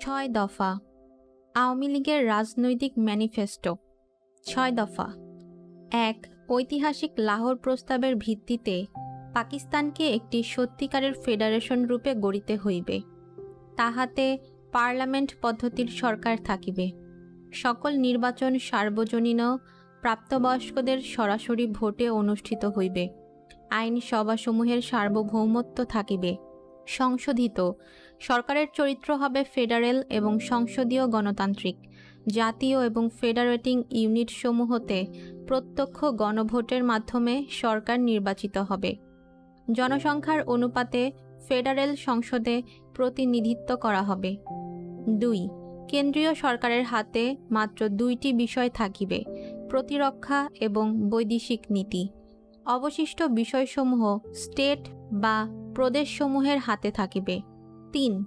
ছয় দফা। আওয়ামী লীগের রাজনৈতিক ম্যানিফেস্টো। ছয় দফা। এক, ঐতিহাসিক লাহোর প্রস্তাবের ভিত্তিতে পাকিস্তানকে একটি সত্যিকারের ফেডারেশন রূপে গড়িতে হইবে। তাহাতে পার্লামেন্ট পদ্ধতির সরকার থাকিবে। সকল নির্বাচন সার্বজনীন প্রাপ্তবয়স্কদের সরাসরি ভোটে অনুষ্ঠিত হইবে। আইন সভাসমূহের সার্বভৌমত্ব থাকিবে। সংশোধিত। সরকারের চরিত্র হবে ফেডারেল এবং সংসদীয় গণতান্ত্রিক। জাতীয় এবং ফেডারেটিং ইউনিটসমূহতে প্রত্যক্ষ গণভোটের মাধ্যমে সরকার নির্বাচিত হবে। জনসংখ্যার অনুপাতে ফেডারেল সংসদে প্রতিনিধিত্ব করা হবে। দুই, কেন্দ্রীয় সরকারের হাতে মাত্র দুইটি বিষয় থাকিবে, প্রতিরক্ষা এবং বৈদেশিক নীতি। অবশিষ্ট বিষয়সমূহ স্টেট বা প্রদেশসমূহের হাতে থাকিবে। তিন,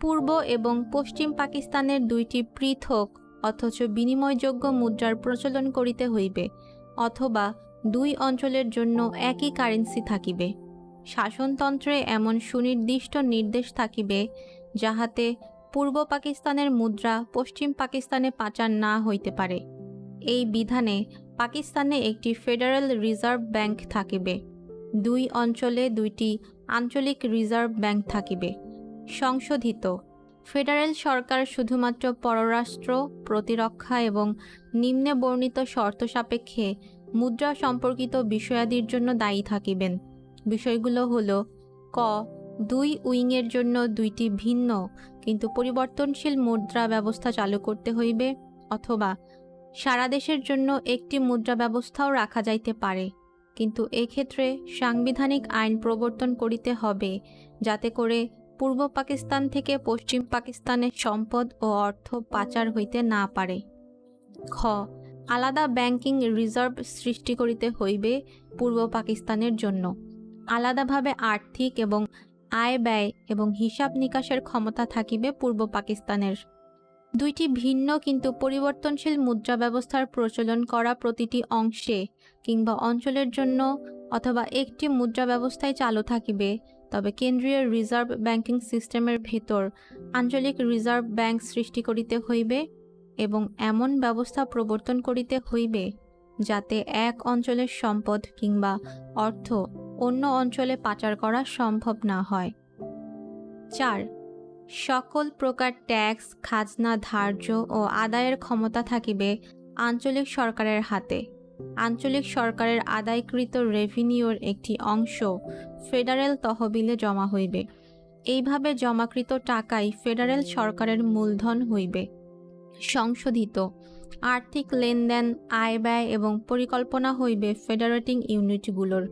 পূর্ব এবং পশ্চিম পাকিস্তানের দুইটি পৃথক অথচ বিনিময়যোগ্য মুদ্রার প্রচলন করিতে হইবে, অথবা দুই অঞ্চলের জন্য একই কারেন্সি থাকিবে। শাসনতন্ত্রে এমন সুনির্দিষ্ট নির্দেশ থাকিবে, যাহাতে পূর্ব পাকিস্তানের মুদ্রা পশ্চিম পাকিস্তানে পাচার না হইতে পারে। এই বিধানে পাকিস্তানে একটি ফেডারেল রিজার্ভ ব্যাংক থাকিবে। দুই অঞ্চলে দুইটি আঞ্চলিক রিজার্ভ ব্যাংক থাকিবে। সংশোধিত। ফেডারেল সরকার শুধুমাত্র পররাষ্ট্র, প্রতিরক্ষা এবং নিম্নে বর্ণিত শর্ত সাপেক্ষে মুদ্রা সম্পর্কিত বিষয়াদির জন্য দায়ী থাকিবেন। বিষয়গুলো হলো, ক, দুই উইংয়ের জন্য দুইটি ভিন্ন কিন্তু পরিবর্তনশীল মুদ্রা ব্যবস্থা চালু করতে হইবে অথবা সারা দেশের জন্য একটি মুদ্রা ব্যবস্থাও রাখা যাইতে পারে। কিন্তু এক্ষেত্রে সাংবিধানিক আইন প্রবর্তন করিতে হবে, যাতে করে পূর্ব পাকিস্তান থেকে পশ্চিম পাকিস্তানে সম্পদ ও অর্থ পাচার হইতে না পারে। খ, আলাদা ব্যাংকিং রিজার্ভ সৃষ্টি করিতে হইবে পূর্ব পাকিস্তানের জন্য। আলাদাভাবে আর্থিক এবং আয় ব্যয় এবং হিসাব নিকাশের ক্ষমতা থাকিবে পূর্ব পাকিস্তানের। দুইটি ভিন্ন কিন্তু পরিবর্তনশীল মুদ্রা ব্যবস্থার প্রচলন করা প্রতিটি অংশে কিংবা অঞ্চলের জন্য অথবা একটি মুদ্রা ব্যবস্থায় চালু থাকিবে। তবে কেন্দ্রীয় রিজার্ভ ব্যাংকিং সিস্টেমের ভেতর আঞ্চলিক রিজার্ভ ব্যাংক সৃষ্টি করিতে হইবে এবং এমন ব্যবস্থা প্রবর্তন করিতে হইবে যাতে এক অঞ্চলের সম্পদ কিংবা অর্থ অন্য অঞ্চলে পাচার করা সম্ভব না হয়। চার সকল প্রকার ট্যাক্স, খাজনা, ধার্য ও আদায়ের ক্ষমতা থাকিবে আঞ্চলিক সরকারের হাতে। আঞ্চলিক সরকারের আদায়কৃত রেভিনিউর একটি অংশ ফেডারেল তহবিলে জমা হইবে। এইভাবে জমাকৃত টাকাই ফেডারেল সরকারের মূলধন হইবে। সংশোধিত আর্থিক লেনদেন, আয় ব্যয় এবং পরিকল্পনা হইবে ফেডারেটিং ইউনিটগুলোর।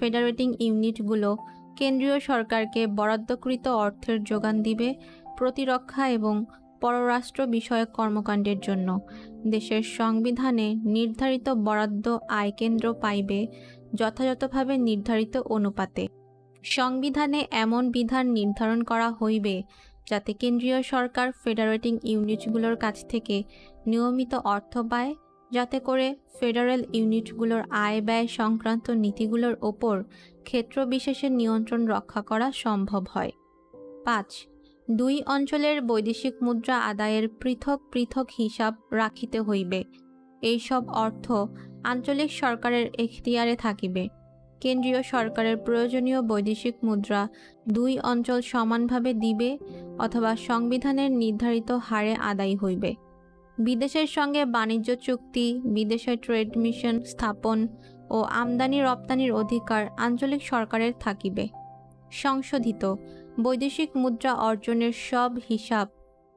ফেডারেটিং ইউনিটগুলো কেন্দ্রীয় সরকারকে বরাদ্দকৃত অর্থের যোগান দিবে প্রতিরক্ষা এবং পররাষ্ট্র বিষয়ক কর্মকাণ্ডের জন্য। দেশের সংবিধানে নির্ধারিত বরাদ্দ আয় কেন্দ্র পাইবে যথাযথভাবে নির্ধারিত অনুপাতে। সংবিধানে এমন বিধান নির্ধারণ করা হইবে যাতে কেন্দ্রীয় সরকার ফেডারেটিং ইউনিটগুলোর কাছ থেকে নিয়মিত অর্থ পায় যাতে করে ফেডারেল ইউনিটগুলোর আয় ব্যয় সংক্রান্ত নীতিগুলোর ওপর ক্ষেত্র বিশেষে নিয়ন্ত্রণ রক্ষা করা সম্ভব হয়। পাঁচ, দুই অঞ্চলের বৈদেশিক মুদ্রা আদায়ের পৃথক পৃথক হিসাব রাখিতে হইবে। এইসব অর্থ আঞ্চলিক সরকারের এখতিয়ারে থাকিবে। কেন্দ্রীয় সরকারের প্রয়োজনীয় বৈদেশিক মুদ্রা দুই অঞ্চল সমানভাবে দিবে অথবা সংবিধানের নির্ধারিত হারে আদায় হইবে। বিদেশের সঙ্গে বাণিজ্য চুক্তি, বিদেশে ট্রেড মিশন স্থাপন ও আমদানি রপ্তানির অধিকার আঞ্চলিক সরকারের থাকিবে। সংশোধিত, বৈদেশিক মুদ্রা অর্জনের সব হিসাব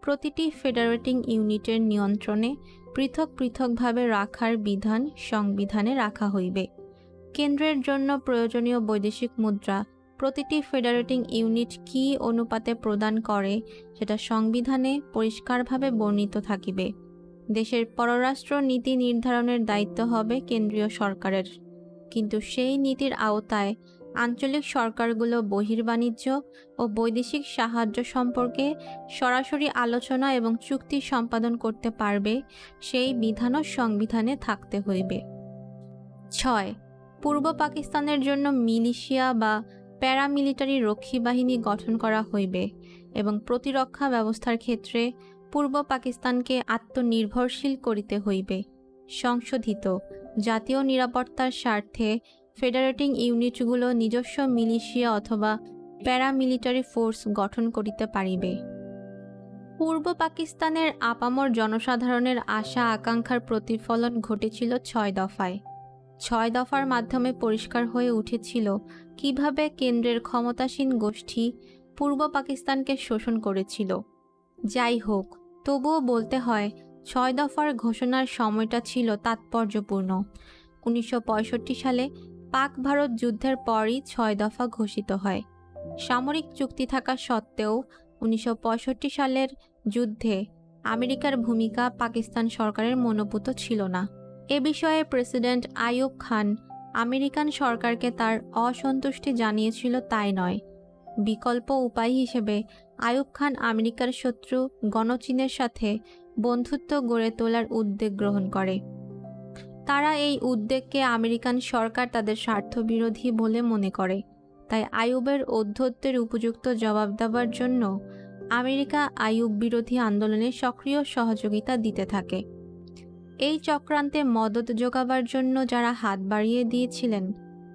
প্রতিটি ফেডারেটিং ইউনিটের নিয়ন্ত্রণে পৃথক পৃথকভাবে রাখার বিধান সংবিধানে রাখা হইবে। কেন্দ্রের জন্য প্রয়োজনীয় বৈদেশিক মুদ্রা প্রতিটি ফেডারেটিং ইউনিট কী অনুপাতে প্রদান করে সেটা সংবিধানে পরিষ্কারভাবে বর্ণিত থাকিবে। দেশের পররাষ্ট্র নীতি নির্ধারণের দায়িত্ব হবে কেন্দ্রীয় সরকারের। কিন্তু সেই নীতির আওতায় আঞ্চলিক সরকারগুলো বহির্বাণিজ্য ও বৈদেশিক সাহায্য সম্পর্কে সরাসরি আলোচনা এবং চুক্তি সম্পাদন করতে পারবে, সেই বিধানও সংবিধানে থাকতে হইবে। ছয়, পূর্ব পাকিস্তানের জন্য মিলিশিয়া বা প্যারামিলিটারি রক্ষী বাহিনী গঠন করা হইবে এবং প্রতিরক্ষা ব্যবস্থার ক্ষেত্রে পূর্ব পাকিস্তানকে আত্মনির্ভরশীল করিতে হইবে। সংশোধিত। জাতীয় নিরাপত্তার স্বার্থে ফেডারেটিং ইউনিটগুলো নিজস্ব মিলিশিয়া অথবা প্যারামিলিটারি ফোর্স গঠন করিতে পারিবে। পূর্ব পাকিস্তানের আপামর জনসাধারণের আশা আকাঙ্ক্ষার প্রতিফলন ঘটেছিল ছয় দফায়। ছয় দফার মাধ্যমে পরিষ্কার হয়ে উঠেছিল কীভাবে কেন্দ্রের ক্ষমতাসীন গোষ্ঠী পূর্ব পাকিস্তানকে শোষণ করেছিল। যাই হোক, তবুও বলতে হয়, ছয় দফার ঘোষণার সময়টা ছিল তাৎপর্যপূর্ণ। উনিশশো পঁয়ষট্টি সালে পাক ভারত যুদ্ধের পরই ছয় দফা ঘোষিত হয়। সামরিক চুক্তি থাকা সত্ত্বেও উনিশশো পঁয়ষট্টি সালের যুদ্ধে আমেরিকার ভূমিকা পাকিস্তান সরকারের মনোপুত ছিল না। এ বিষয়ে প্রেসিডেন্ট আইয়ুব খান আমেরিকান সরকারকে তার অসন্তুষ্টি জানিয়েছিল তাই নয়। বিকল্প উপায় হিসেবে আইয়ুব খান আমেরিকার শত্রু গণচীনের সাথে বন্ধুত্ব গড়ে তোলার উদ্যোগ গ্রহণ করে। তারা এই উদ্যোগকে আমেরিকান সরকার তাদের স্বার্থবিরোধী বলে মনে করে। তাই আইয়ুবের ঔদ্ধত্যের উপযুক্ত জবাব দেওয়ার জন্য আমেরিকা আয়ুব বিরোধী আন্দোলনে সক্রিয় সহযোগিতা দিতে থাকে। এই চক্রান্তে মদত যোগাবার জন্য যারা হাত বাড়িয়ে দিয়েছিলেন,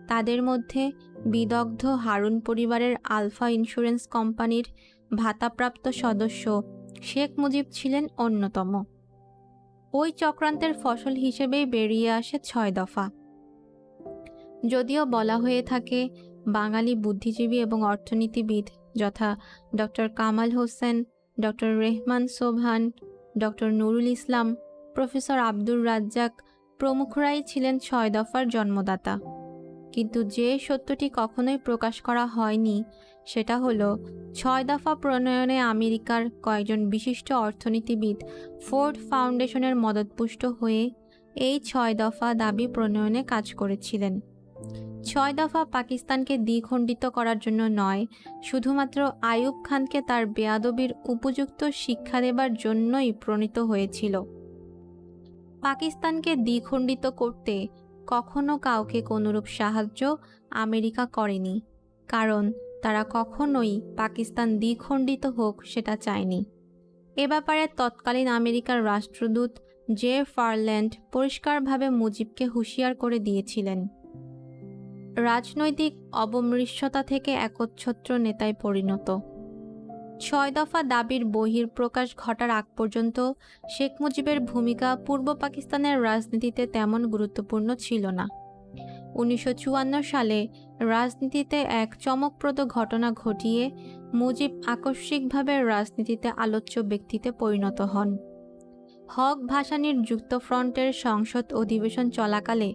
তাদের মধ্যে বিদগ্ধ হারুন পরিবারের আলফা ইন্স্যুরেন্স কোম্পানির ভাতাপ্রাপ্ত সদস্য শেখ মুজিব ছিলেন অন্যতম। ওই চক্রান্তের ফসল হিসেবেই বেরিয়ে আসে ছয় দফা। যদিও বলা হয়ে থাকে, বাঙালি বুদ্ধিজীবী এবং অর্থনীতিবিদ যথা doctor Kamal Hossain, doctor Rehman Sobhan doctor Nurul Islam, professor Abdur Razzaq প্রমুখরাই ছিলেন ছয় দফার জন্মদাতা। কিন্তু যে সত্যটি কখনোই প্রকাশ করা হয়নি, সেটা হলো, ছয় দফা প্রণয়নে আমেরিকার কয়েকজন বিশিষ্ট অর্থনীতিবিদ ফোর্ড ফাউন্ডেশনের মদতপুষ্ট হয়ে এই ছয় দফা দাবি প্রণয়নে কাজ করেছিলেন। ছয় দফা পাকিস্তানকে দ্বিখণ্ডিত করার জন্য নয়, শুধুমাত্র আইয়ুব খানকে তার বেয়াদবির উপযুক্ত শিক্ষা দেবার জন্যই প্রণীত হয়েছিল। পাকিস্তানকে দ্বিখণ্ডিত করতে কখনো কাউকে কোনোরূপ সাহায্য আমেরিকা করেনি, কারণ তারা কখনোই পাকিস্তান দ্বিখণ্ডিত হোক সেটা চায়নি। এ ব্যাপারে তৎকালীন আমেরিকার রাষ্ট্রদূত জে ফারল্যান্ড পরিষ্কারভাবে মুজিবকে হুঁশিয়ার করে দিয়েছিলেন। রাজনৈতিক অবমৃষ্যতা থেকে একচ্ছত্র নেতায় পরিণত। ছয় দফা দাবির বহির্প্রকাশ ঘটার আগ পর্যন্ত শেখ মুজিবের ভূমিকা পূর্ব পাকিস্তানের রাজনীতিতে তেমন গুরুত্বপূর্ণ ছিল না। উনিশশো সালে রাজনীতিতে এক চমকপ্রদ ঘটনা ঘটিয়ে মুজিব আকস্মিকভাবে রাজনীতিতে আলোচ্য ব্যক্তিতে পরিণত হন। হক ভাসানির যুক্তফ্রন্টের সংসদ অধিবেশন চলাকালে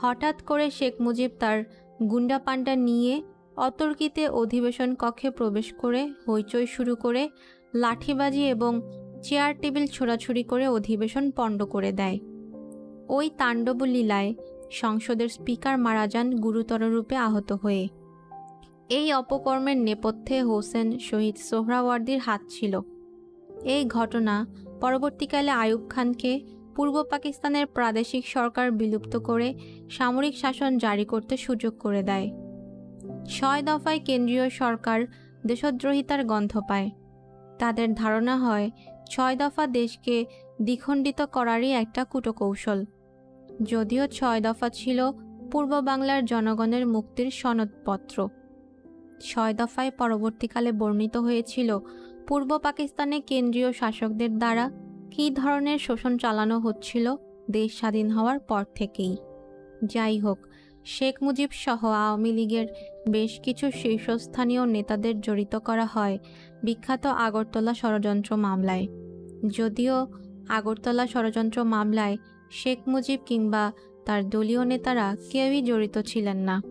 হঠাৎ করে শেখ মুজিব তার গুন্ডাপান্ডা নিয়ে অতর্কিতে অধিবেশন কক্ষে প্রবেশ করে হইচই শুরু করে লাঠিবাজি এবং চেয়ার টেবিল ছোড়াছুড়ি করে অধিবেশন পণ্ড করে দেয়। ওই তাণ্ডব লীলায় সংসদের স্পিকার মারা যান গুরুতর রূপে আহত হয়ে। এই অপকর্মের নেপথ্যে হোসেন শহীদ সোহরাওয়ার্দির হাত ছিল। এই ঘটনা পরবর্তীকালে আয়ুব খানকে পূর্ব পাকিস্তানের প্রাদেশিক সরকার বিলুপ্ত করে সামরিক শাসন জারি করতে সুযোগ করে দেয়। ছয় দফায় কেন্দ্রীয় সরকার দেশদ্রোহিতার গন্ধ পায়। তাদের ধারণা হয়, ছয় দফা দেশকে দ্বিখণ্ডিত করারই একটা কূটকৌশল। যদিও ছয় দফা ছিল পূর্ব বাংলার জনগণের মুক্তির সনদপত্র। ছয় দফায় পরবর্তীকালে বর্ণিত হয়েছিল, পূর্ব পাকিস্তানে কেন্দ্রীয় শাসকদের দ্বারা কী ধরনের শোষণ চালানো হচ্ছিল দেশ স্বাধীন হওয়ার পর থেকেই। যাই হোক শেখ মুজিব সহ আওয়ামী লীগের বেশ কিছু শীর্ষস্থানীয় নেতাদের জড়িত করা হয় বিখ্যাত আগরতলা ষড়যন্ত্র মামলায়। যদিও আগরতলা ষড়যন্ত্র মামলায় শেখ মুজিব কিংবা তার দলীয় নেতারা কেউই জড়িত ছিলেন না।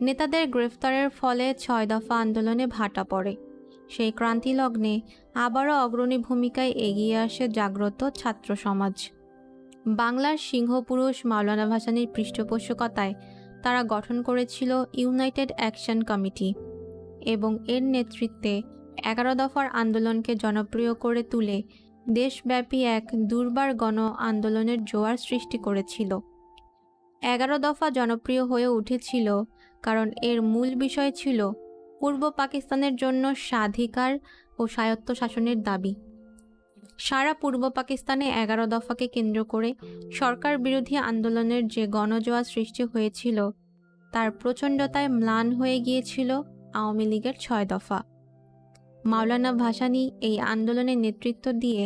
নেতাদের গ্রেফতারের ফলে ছয় দফা আন্দোলনে ভাটা পড়ে। সেই ক্রান্তি লগ্নে আবারও অগ্রণী ভূমিকায় এগিয়ে আসে জাগ্রত ছাত্র সমাজ। বাংলার সিংহপুরুষ মাওলানা ভাসানীর পৃষ্ঠপোষকতায় তারা গঠন করেছিল ইউনাইটেড অ্যাকশন কমিটি এবং এর নেতৃত্বে এগারো দফার আন্দোলনকে জনপ্রিয় করে তুলে দেশব্যাপী এক দুর্বার গণ আন্দোলনের জোয়ার সৃষ্টি করেছিল। এগারো দফা জনপ্রিয় হয়ে উঠেছিল কারণ এর মূল বিষয় ছিল পূর্ব পাকিস্তানের জন্য স্বাধিকার ও ও স্বায়ত্তশাসনের দাবি। সারা পূর্ব পাকিস্তানে এগারো দফাকে কেন্দ্র করে সরকার বিরোধী আন্দোলনের যে গণজোয়া সৃষ্টি হয়েছিল, তার প্রচণ্ডতায় ম্লান হয়ে গিয়েছিল আওয়ামী লীগের ছয় দফা। মাওলানা ভাসানী এই আন্দোলনের নেতৃত্ব দিয়ে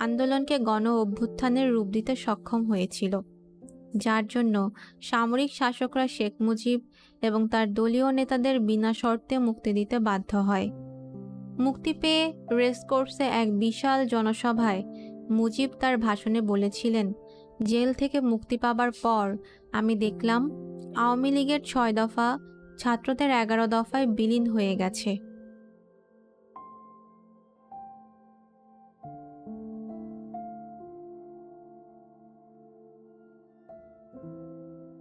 আন্দোলনকে গণ অভ্যুত্থানের রূপ দিতে সক্ষম হয়েছিল, যার জন্য সামরিক শাসকরা শেখ মুজিব এবং তার দলীয় নেতাদের বিনা শর্তে মুক্তি দিতে বাধ্য হয়। মুক্তি পেয়ে রেসকোর্সে এক বিশাল জনসভায়। মুজিব তার ভাষণে বলেছিলেন, জেল থেকে মুক্তি পাবার পর আমি দেখলাম আওয়ামী লীগের ছয় দফা ছাত্রদের এগারো দফায় বিলীন হয়ে গেছে।